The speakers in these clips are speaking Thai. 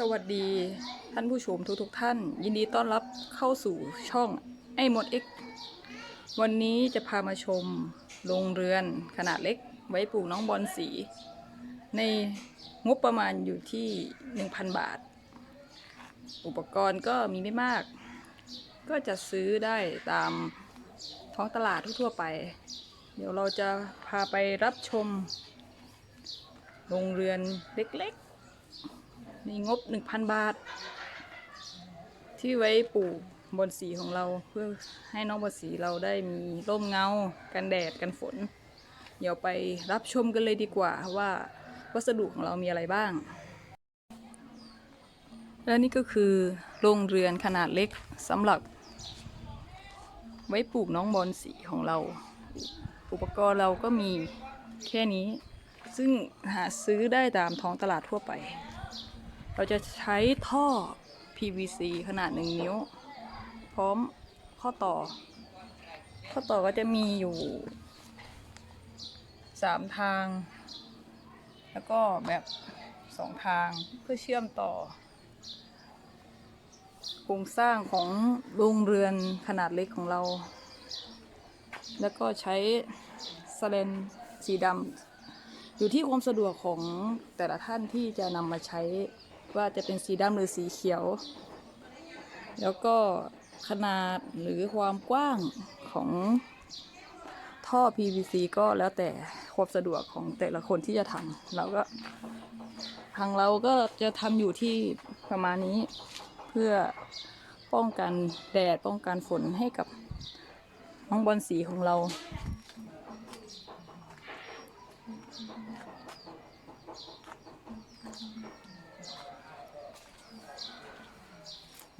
สวัสดีท่านผู้ชมทุกทุกๆท่าน ยินดีต้อนรับเข้าสู่ช่องไอหมดเอ็กวันนี้จะพามาชมโรงเรือนขนาดเล็ก ไว้ปลูกน้องบอลสี ในงบประมาณอยู่ที่ 1,000 บาท อุปกรณ์ก็มีไม่มาก ก็จะซื้อได้ตามท้องตลาดทั่วไป เดี๋ยวเราจะพาไปรับชมโรงเรือนเล็ก มีงบ 1,000 บาท ที่ไว้ปลูกบนสีของเราเพื่อให้น้องบนสีเราได้มีร่มเงา กันแดดกันฝน เดี๋ยวไปรับชมกันเลยดีกว่าว่าวัสดุของเรามีอะไรบ้าง และนี่ก็คือโรงเรือนขนาดเล็กสำหรับ ไว้ปลูกน้องบอลสีของเรา อุปกรณ์เราก็มีแค่นี้ ซึ่งหาซื้อได้ตามท้องตลาดทั่วไป เราจะใช้ท่อ PVC ขนาด1นิ้ว พร้อมข้อต่อ ข้อต่อก็จะมีอยู่3ทาง แล้วก็แบบ2ทางเพื่อเชื่อมต่อโครงสร้างของโรงเรือนขนาดเล็กของเรา แล้วก็ใช้สเลนสีดำอยู่ที่ความสะดวกของแต่ละท่านที่จะนำมาใช้ ว่าจะเป็นสีดำหรือสีเขียว แล้วก็ขนาดหรือความกว้างของท่อ PVC ก็แล้วแต่ความสะดวกของแต่ละคนที่จะทำเราก็ทางเราก็จะทำอยู่ที่ประมาณนี้ เพื่อป้องกันแดดป้องกันฝนให้กับน้องบอลสีของเรา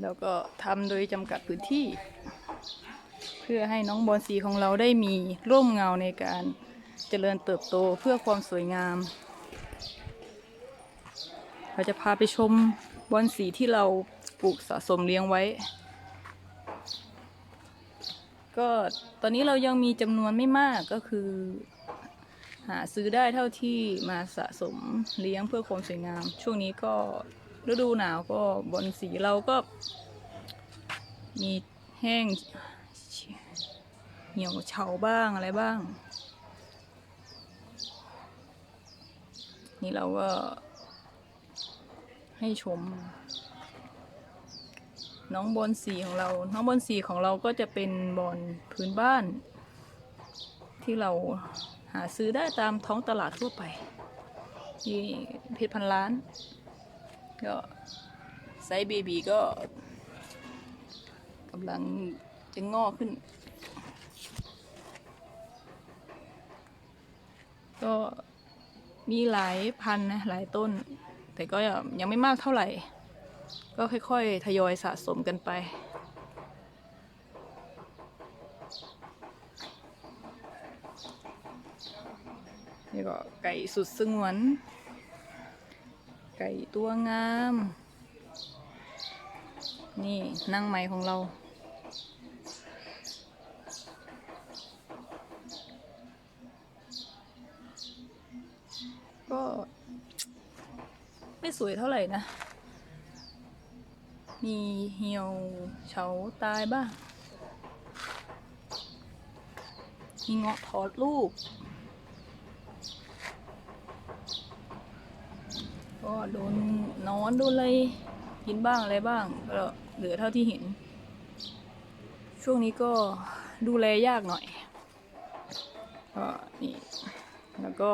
แล้วก็ทำโดยจำกัดพื้นที่ เพื่อให้น้องบอลสีของเราได้มีร่มเงาในการเจริญเติบโตเพื่อความสวยงาม เราจะพาไปชมบอลสีที่เราปลูกสะสมเลี้ยงไว้ ก็ตอนนี้เรายังมีจำนวนไม่มากก็คือ หาซื้อได้เท่าที่มาสะสมเลี้ยงเพื่อความสวยงาม ช่วงนี้ก็ ฤดูหนาวก็บนสีเราก็มีแห้งเหี่ยวเฉาบ้างอะไรบ้าง นี่เราก็ให้ชม น้องบอลสีของเรา น้องบอลสีของเราก็จะเป็นบอลพื้นบ้าน ที่เราหาซื้อได้ตามท้องตลาดทั่วไป ที่เพชรพันล้าน ก็ไซส์เบบีก็กำลังจะงอกขึ้น ก็มีหลายพันนะหลายต้น แต่ก็ยังไม่มากเท่าไหร่ ก็ค่อยๆ ทยอยสะสมกันไปนี่ก็ไก่สุดสงวน ไก่ตัวงาม นี่นั่งไม้ของเรา ก็ ไม่สวยเท่าไหร่นะ มีเหี่ยวเฉาตายบ้าง มีเงาะถอดลูก ก็โดนนอนโดนอะไรกินบ้างอะไรบ้างก็เหลือเท่าที่เห็น ช่วงนี้ก็ดูแลยากหน่อยก็นี่แล้วก็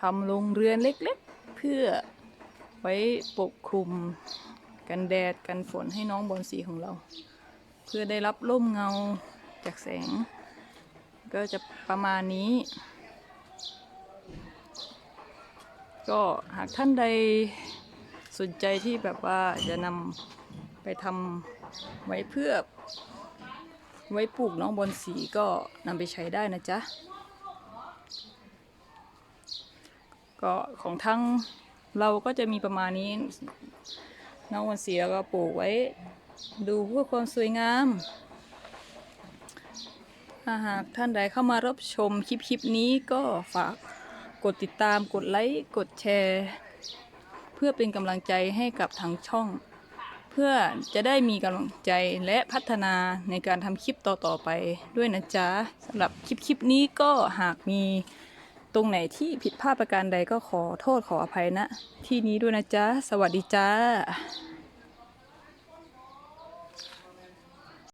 ทำโรงเรือนเล็กๆ เพื่อไว้ปกคลุมกันแดดกันฝนให้น้องบอลสีของเรา เพื่อได้รับร่มเงาจากแสง ก็จะประมาณนี้ ก็หากท่านใดสนใจที่แบบว่าจะนำไปทำไว้เพื่อ ไว้ปลูกน้องบอลสีก็นำไปใช้ได้นะจ๊ะ ก็ของทั้งเราก็จะมีประมาณนี้ น้องบอลสีก็ปลูกไว้ ดูเพื่อความสวยงามถ้าหากท่านใดเข้ามารับชมคลิปคลิปนี้ก็ฝาก กดติดตามกดไลค์กดแชร์ เพื่อเป็นกำลังใจให้กับทางช่อง เพื่อจะได้มีกำลังใจและพัฒนาในการทำคลิปต่อๆไปด้วยนะจ๊ะสำหรับคลิปคลิปนี้ก็หากมีตรงไหนที่ผิดพลาดประการใดก็ขอโทษขออภัยนะ ที่นี้ด้วยนะจ๊ะ สวัสดีจ้า